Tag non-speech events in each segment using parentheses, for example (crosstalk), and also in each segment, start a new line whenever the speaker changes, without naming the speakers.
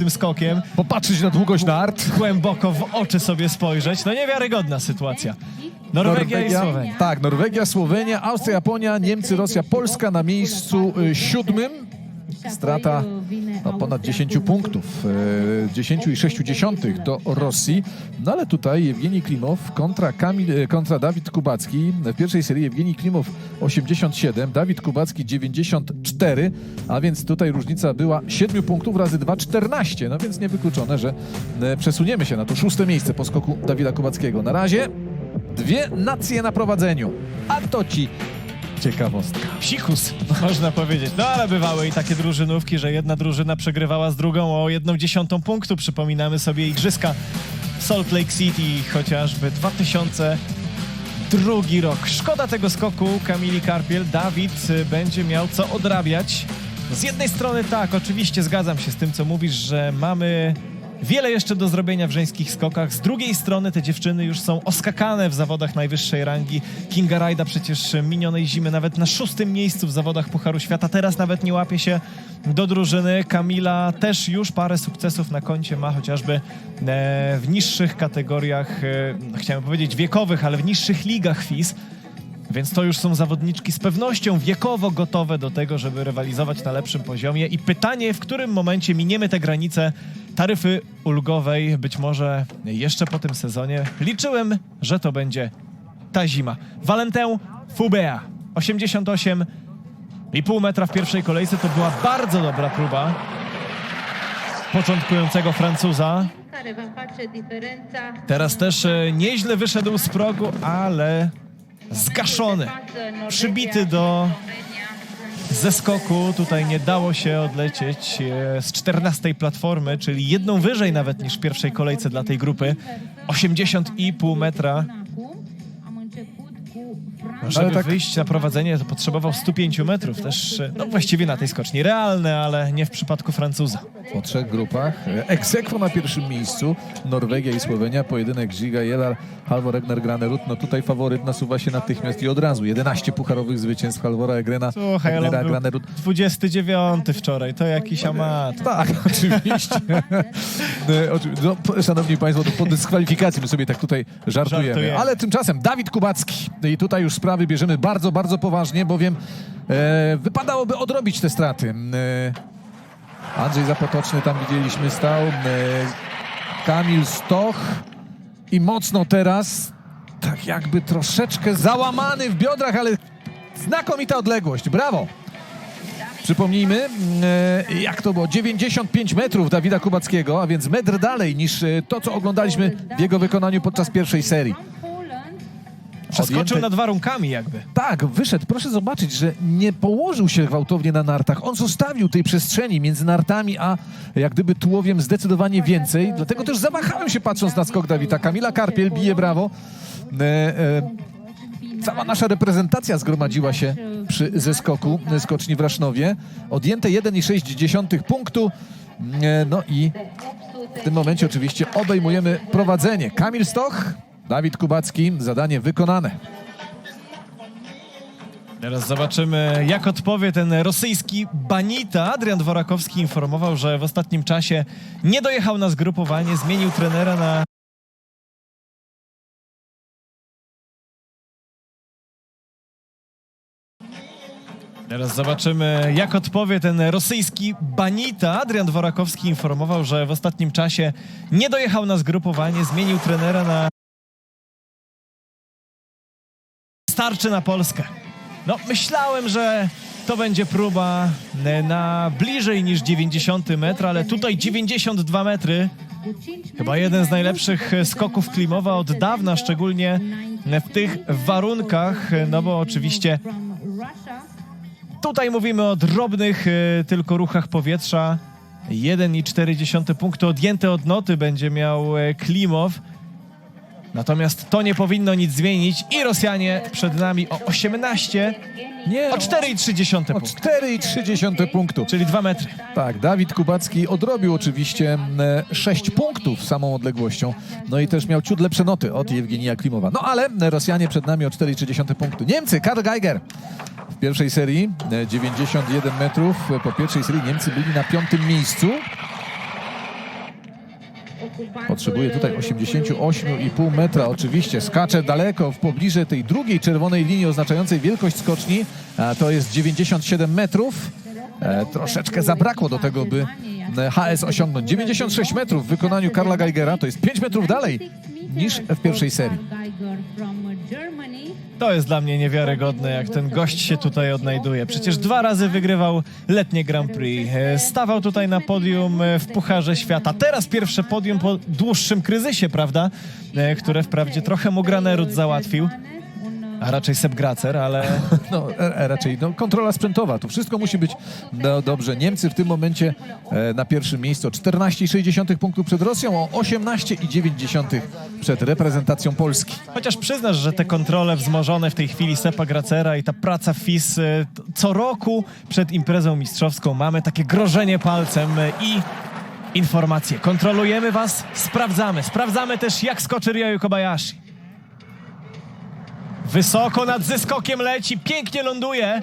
tym skokiem,
Popatrzeć na długość nart.
głęboko w oczy sobie spojrzeć. No niewiarygodna sytuacja. Norwegia, i Słowenia.
Tak, Norwegia, Słowenia, Austria, Japonia, Niemcy, Rosja, Polska na miejscu y, siódmym. Strata no, ponad 10 punktów, e, 10 i 6 dziesiątych do Rosji. No ale tutaj Jewgeni Klimow kontra, Kamil, e, kontra Dawid Kubacki. W pierwszej serii Jewgeni Klimow 87, Dawid Kubacki 94, a więc tutaj różnica była 7 punktów razy 2, 14. No więc niewykluczone, że e, przesuniemy się na to szóste miejsce po skoku Dawida Kubackiego. Na razie dwie nacje na prowadzeniu, a to ci ciekawostka.
Psikus, można powiedzieć. No ale bywały i takie drużynówki, że jedna drużyna przegrywała z drugą o jedną dziesiątą punktu. Przypominamy sobie igrzyska w Salt Lake City, chociażby 2002 rok. Szkoda tego skoku Kamili Karpiel. Dawid y, będzie miał co odrabiać. Z jednej strony tak, oczywiście zgadzam się z tym, co mówisz, że mamy wiele jeszcze do zrobienia w żeńskich skokach. Z drugiej strony te dziewczyny już są oskakane w zawodach najwyższej rangi. Kinga Rajda przecież minionej zimy nawet na szóstym miejscu w zawodach Pucharu Świata. Teraz nawet nie łapie się do drużyny. Kamila też już parę sukcesów na koncie ma, chociażby e, w niższych kategoriach, e, chciałem powiedzieć wiekowych, ale w niższych ligach FIS. Więc to już są zawodniczki z pewnością wiekowo gotowe do tego, żeby rywalizować na lepszym poziomie. I pytanie, w którym momencie miniemy te granice taryfy ulgowej, być może jeszcze po tym sezonie. Liczyłem, że to będzie ta zima. Valentę Fubea, 88 i pół metra w pierwszej kolejce. To była bardzo dobra próba początkującego Francuza. Teraz też e, nieźle wyszedł z progu, ale zgaszony, przybity do zeskoku. Tutaj nie dało się odlecieć e, z 14 platformy, czyli jedną wyżej nawet niż w pierwszej kolejce dla tej grupy. 80,5 metra. Żeby
tak-
wyjść na prowadzenie, to potrzebował 105 metrów. Też, e, no właściwie na tej skoczni realne, ale nie w przypadku Francuza.
Po trzech grupach. Egzekwo na pierwszym miejscu. Norwegia i Słowenia. Pojedynek Giga Jelar, Halvor Egner, Granerud. No tutaj faworyt nasuwa się natychmiast i od razu. 11 pucharowych zwycięstw Halvora Egrena,
Słuchaj, ale
Egnera,
on był
Granerud.
29 wczoraj, to jakiś amator.
Tak, (laughs) oczywiście. (laughs) E, no, szanowni Państwo, to po dyskwalifikacji my sobie tak tutaj żartujemy.
Żartujemy.
Ale tymczasem Dawid Kubacki. I tutaj już sprawy bierzemy bardzo, bardzo poważnie, bowiem e, wypadałoby odrobić te straty. E, Andrzej Zapotoczny tam widzieliśmy stał. E, Kamil Stoch. I mocno teraz, tak jakby troszeczkę załamany w biodrach, ale znakomita odległość. Brawo! Przypomnijmy, e, jak to było, 95 metrów Dawida Kubackiego, a więc metr dalej niż e, to, co oglądaliśmy w jego wykonaniu podczas pierwszej serii.
Przeskoczył nad warunkami jakby.
Tak, wyszedł. Proszę zobaczyć, że nie położył się gwałtownie na nartach. On zostawił tej przestrzeni między nartami, a jak gdyby tułowiem zdecydowanie więcej. Dlatego też zawahałem się patrząc na skok Dawida. Kamila Karpiel bije brawo. E, e, Cała nasza reprezentacja zgromadziła się przy zeskoku skoczni w Rasznowie. Odjęte 1,6 punktu. No i w tym momencie oczywiście obejmujemy prowadzenie. Kamil Stoch, Dawid Kubacki, zadanie wykonane.
Teraz zobaczymy, jak odpowie ten rosyjski banita. Adrian Dworakowski informował, że w ostatnim czasie nie dojechał na zgrupowanie, zmienił trenera na Teraz zobaczymy, jak odpowie ten rosyjski banita. Adrian Dworakowski informował, że w ostatnim czasie nie dojechał na zgrupowanie, zmienił trenera na starczy na Polskę. No, myślałem, że to będzie próba na bliżej niż 90 metr, ale tutaj 92 metry.
cu 5
Chyba jeden z najlepszych skoków Klimowa od dawna, szczególnie w tych warunkach, no bo oczywiście. Tutaj mówimy o drobnych e, tylko ruchach powietrza. 1,4 punktu odjęte od noty będzie miał e, Klimow. Natomiast to nie powinno nic zmienić i Rosjanie przed nami o 18,
Nie,
o 4,3
o
punktu,
4,3 punktu.
czyli 2 metry.
Tak, Dawid Kubacki odrobił oczywiście 6 punktów samą odległością. No i też miał ciut lepsze noty od Jewgenija Klimowa. No ale Rosjanie przed nami o 4,3 punktu. Niemcy, Karl Geiger. W pierwszej serii e, 91 metrów. Po pierwszej serii Niemcy byli na piątym miejscu. Potrzebuje tutaj 88,5 metra. Oczywiście skacze daleko w pobliże tej drugiej czerwonej linii oznaczającej wielkość skoczni. A to jest 97 metrów. E, troszeczkę zabrakło do tego, by e, HS osiągnąć. 96 metrów w wykonaniu Karla Geigera to jest 5 metrów dalej niż w pierwszej serii.
To jest dla mnie niewiarygodne, jak ten gość się tutaj odnajduje. Przecież dwa razy wygrywał letnie Grand Prix. E, Stawał tutaj na podium e, w Pucharze Świata. Teraz pierwsze podium po dłuższym kryzysie, prawda? E, Które wprawdzie trochę mu Granerud załatwił, a raczej Sepp Gracer, ale (laughs)
No, e, e, raczej no, kontrola sprzętowa. To wszystko musi być no, dobrze. Niemcy w tym momencie e, na pierwszym miejscu o 14,6 punktów przed Rosją, o 18,9 przed reprezentacją Polski.
chociaż przyznasz, że te kontrole wzmożone w tej chwili Sepa Gracera i ta praca FIS e, co roku przed imprezą mistrzowską mamy takie grożenie palcem e, i informacje. Kontrolujemy was, sprawdzamy. Sprawdzamy też, jak skoczy Ryoyu Kobayashi. Wysoko nad zeskokiem leci, pięknie ląduje.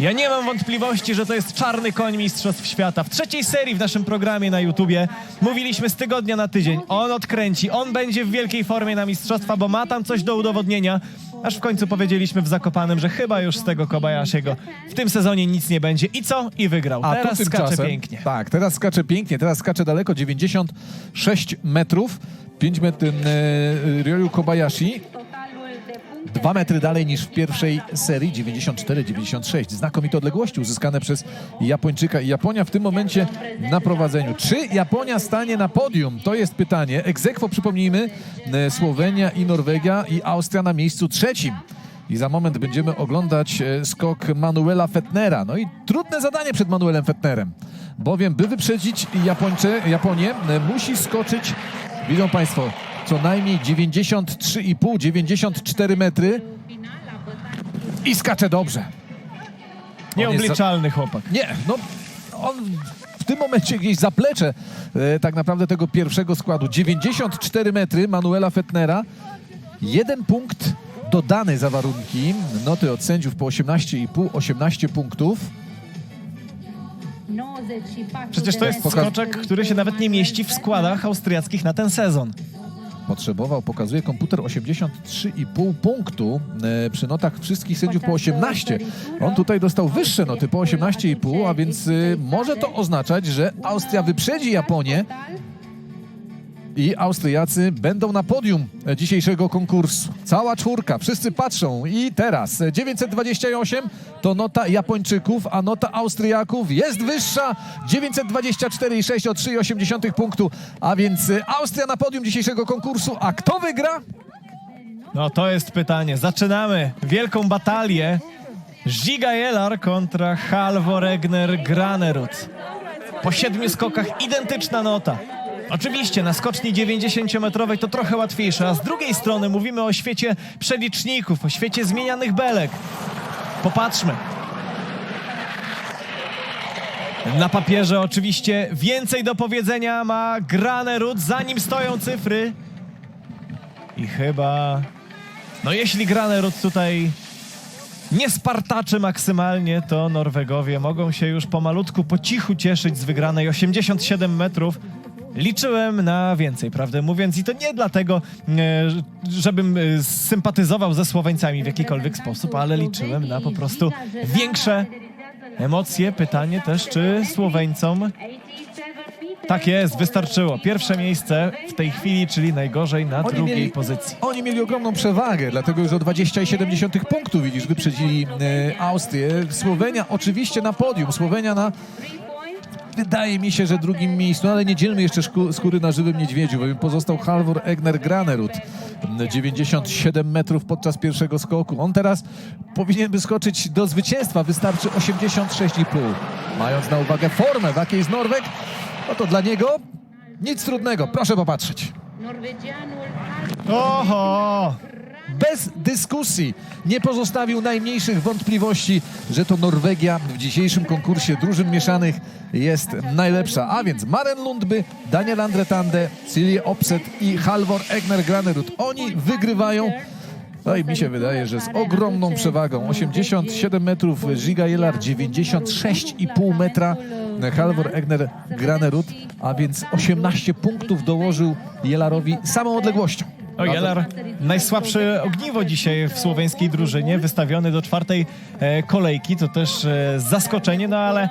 Ja nie mam wątpliwości, że to jest czarny koń Mistrzostw Świata. W trzeciej serii w naszym programie na YouTubie mówiliśmy z tygodnia na tydzień. On odkręci, on będzie w wielkiej formie na Mistrzostwa, bo ma tam coś do udowodnienia. Aż w końcu powiedzieliśmy w Zakopanem, że chyba już z tego Kobayashiego w tym sezonie nic nie będzie. I co? I wygrał.
A
Teraz skacze pięknie.
Tak, teraz skacze pięknie, teraz skacze daleko, 96 metrów, 5 metrów e, Ryoyu Kobayashi, 2 metry dalej niż w pierwszej serii, 94-96. Znakomite odległości uzyskane przez Japończyka i Japonia w tym momencie na prowadzeniu. Czy Japonia stanie na podium? To jest pytanie. Egzekwo, przypomnijmy, e, Słowenia i Norwegia i Austria na miejscu trzecim. I za moment będziemy oglądać e, skok Manuela Fettnera. No i trudne zadanie przed Manuelem Fettnerem, bowiem by wyprzedzić Japończe, Japonię, e, musi skoczyć, widzą Państwo, co najmniej 93,5-94 metry i skacze dobrze.
Nieobliczalny chłopak.
Nie, no on w tym momencie gdzieś zaplecze e, tak naprawdę tego pierwszego składu. 94 metry Manuela Fettnera. Jeden punkt dodany za warunki. Noty od sędziów po 18,5, 18 punktów.
Przecież to jest
Poka-
skoczek, który się nawet nie mieści w składach austriackich na ten sezon.
Potrzebował, pokazuje komputer 83,5 punktu e, przy notach wszystkich sędziów po 18. On tutaj dostał wyższe noty po 18,5, a więc e, może to oznaczać, że Austria wyprzedzi Japonię i Austriacy będą na podium dzisiejszego konkursu. Cała czwórka, wszyscy patrzą i teraz e, 928 to nota Japończyków, a nota Austriaków jest wyższa 924,6 o 3,8 punktu, a więc Austria na podium dzisiejszego konkursu, a kto wygra?
No to jest pytanie. Zaczynamy wielką batalię. Giga Jelar kontra Halvor Egner Granerud. Po siedmiu skokach identyczna nota. Oczywiście na skoczni 90-metrowej to trochę łatwiejsze, a z drugiej strony mówimy o świecie przeliczników, o świecie zmienianych belek. Popatrzmy. Na papierze oczywiście więcej do powiedzenia ma Granerud, za nim stoją cyfry. I chyba... No jeśli Granerud tutaj nie spartaczy maksymalnie, to Norwegowie mogą się już pomalutku, po cichu cieszyć z wygranej 87 metrów. Liczyłem na więcej, prawdę mówiąc, i to nie dlatego, e, żebym e, sympatyzował ze Słoweńcami w jakikolwiek sposób, ale liczyłem na po prostu większe emocje. Pytanie też, czy Słoweńcom tak jest, wystarczyło. Pierwsze miejsce w tej chwili, czyli najgorzej na
Oni
drugiej
mieli-
pozycji.
Oni mieli ogromną przewagę, dlatego już o 20,7 punktów, widzisz, wyprzedzili e, Austrię. Słowenia oczywiście na podium, Słowenia na wydaje mi się, że drugim miejscu, no ale nie dzielmy jeszcze skóry na żywym niedźwiedziu, bowiem pozostał Halvor Egner Granerud. 97 metrów podczas pierwszego skoku. On teraz powinien wyskoczyć do zwycięstwa. Wystarczy 86,5. Mając na uwagę formę, w jakiej jest Norweg, no to dla niego nic trudnego. Proszę popatrzeć.
Oho!
Bez dyskusji nie pozostawił najmniejszych wątpliwości, że to Norwegia w dzisiejszym konkursie drużyn mieszanych jest najlepsza. A więc Maren Lundby, Daniel Andretande, Silje Opset i Halvor Egner Granerud. Oni wygrywają. No i mi się wydaje, że z ogromną przewagą. 87 metrów Giga Jelar, 96,5 metra Halvor Egner Granerud, a więc 18 punktów dołożył Jelarowi samą odległością.
O, Jelar, najsłabsze ogniwo dzisiaj w słoweńskiej drużynie, wystawiony do czwartej e, kolejki, to też e, zaskoczenie, no ale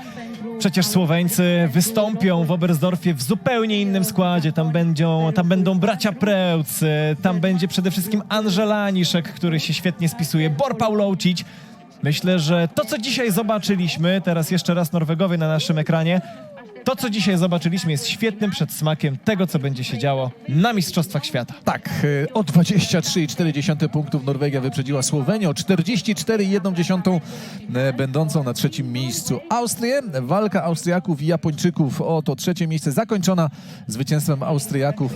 przecież Słoweńcy wystąpią w Oberstdorfie w zupełnie innym składzie. Tam będą, tam będą bracia Prełc, e, tam będzie przede wszystkim Angela Aniszek, który się świetnie spisuje, Bor Pauloucic. Myślę, że to, co dzisiaj zobaczyliśmy, teraz jeszcze raz Norwegowie na naszym ekranie, to, co dzisiaj zobaczyliśmy, jest świetnym przedsmakiem tego, co będzie się działo na Mistrzostwach Świata.
Tak, e, o 23,4 punktów Norwegia wyprzedziła Słowenię, o 44,1 e, będącą na trzecim miejscu Austrię. Walka Austriaków i Japończyków o to trzecie miejsce zakończona zwycięstwem Austriaków.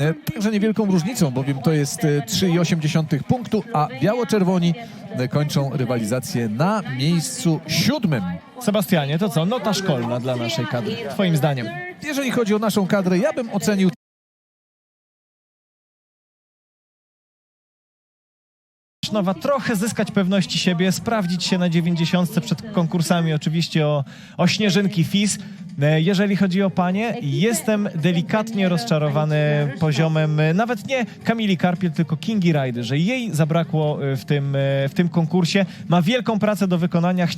e, Także niewielką różnicą, bowiem to jest e, 3,8 punktu, a biało-czerwoni e, kończą rywalizację na miejscu siódmym.
Sebastianie, to co? Nota szkolna dla naszej kadry, twoim zdaniem.
Jeżeli chodzi o naszą kadrę, ja bym ocenił
Nowa trochę zyskać pewności siebie, sprawdzić się na 90 przed konkursami, oczywiście o, o śnieżynki FIS. E, Jeżeli chodzi o panie, jestem delikatnie rozczarowany poziomem e, nawet nie Kamili Karpiel, tylko Kingi Rajdy, że jej zabrakło e, w tym, w tym konkursie. Ma wielką pracę do wykonania. Chcia